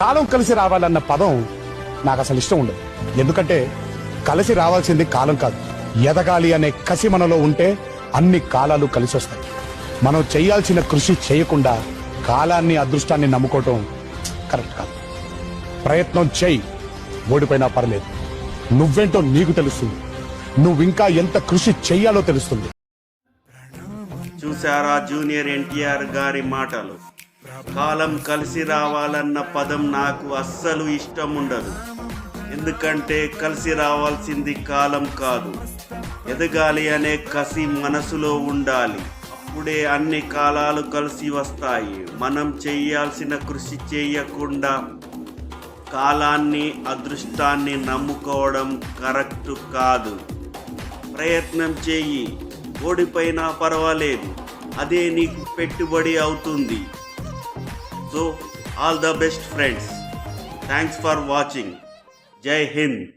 కాలం కలిసి రావాలన్న పదం నాకు అసలు ఇష్టం ఉండదు. ఎందుకంటే కలిసి రావాల్సింది కాలం కాదు. ఎదగాలి అనే కసి మనలో ఉంటే అన్ని కాలాలు కలిసి వస్తాయి మనం చేయాల్సిన కృషి చేయకుండా కాలాన్ని అదృష్టాన్ని నమ్ముకోవటం కరెక్ట్ కాదు. ప్రయత్నం చేయి ఓడిపోయినా పర్లేదు. నువ్వేంటో నీకు తెలుస్తుంది. నువ్వింకా ఎంత కృషి చెయ్యాలో తెలుస్తుంది. చూసారా జూనియర్ ఎన్టీఆర్ గారి మాటలు? కాలం కలిసి రావాలన్న పదం నాకు అస్సలు ఇష్టం ఉండదు. ఎందుకంటే కలిసి రావాల్సింది కాలం కాదు. ఎదగాలి అనే కసి మనసులో ఉండాలి. అప్పుడే అన్ని కాలాలు కలిసి వస్తాయి. మనం చేయాల్సిన కృషి చేయకుండా కాలాన్ని అదృష్టాన్ని నమ్ముకోవడం కరెక్ట్ కాదు. ప్రయత్నం చేయి. ఓడిపోయినా పర్వాలేదు. అదే నీకు పెట్టుబడి అవుతుంది. So, all the best friends. Thanks for watching. Jai Hind.